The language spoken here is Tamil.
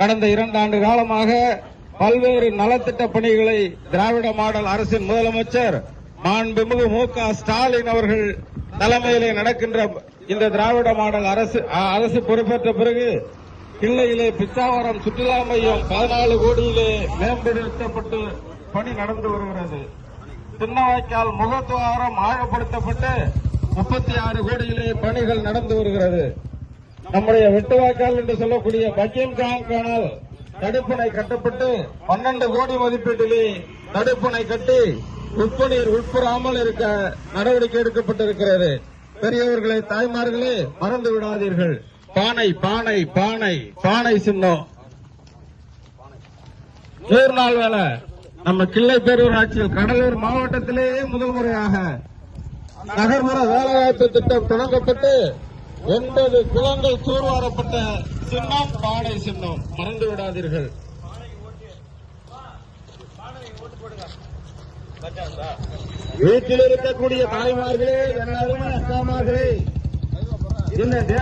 கடந்த இரண்டு ஆண்டு காலமாக பல்வேறு நலத்திட்ட பணிகளை திராவிட மாடல் அரசின் முதலமைச்சர் மாண்புமிகு மு க ஸ்டாலின் அவர்கள் தலைமையிலே நடக்கின்ற இந்த திராவிட மாடல் அரசு அரசு பொறுப்பேற்ற பிறகு கிள்ளையிலே பிச்சாவரம் சுற்றுலா மையம் பதினாலு கோடியிலே மேம்படுத்தப்பட்டு பணி நடந்து வருகிறது. சின்னவாய்க்கால் முகத்துவாரம் ஆழப்படுத்தப்பட்டு முப்பத்தி ஆறு கோடியிலே பணிகள் நடந்து வருகிறது. நம்முடைய வெட்டுவாய்க்கால் என்று சொல்லக்கூடிய பக்கியம் கானால் தடுப்பணை கட்டப்பட்டு பன்னெண்டு கோடி மதிப்பீட்டிலே தடுப்பணை கட்டி உப்பு நீர் உட்புறாமல் இருக்க நடவடிக்கை எடுக்கப்பட்டிருக்கிறது. பெரியவர்களே தாய்மார்களே மறந்து விடாதீர்கள். பானை பானை பானை பானை சின்னம். நூறு நாள் வேலை நம்ம கிள்ளை பேரூராட்சியில் கடலூர் மாவட்டத்திலேயே முதல் முறையாக நகர்ப்புற வேலைவாய்ப்பு திட்டம் தொடங்கப்பட்டு எண்பது குளங்கள் தூர்வாரப்பட்ட சின்னம் பானை சின்னம். மறந்து விடாதீர்கள். வீட்டில் இருக்கக்கூடிய தாய்மார்களே எல்லாருமே அக்காமார்களே இந்த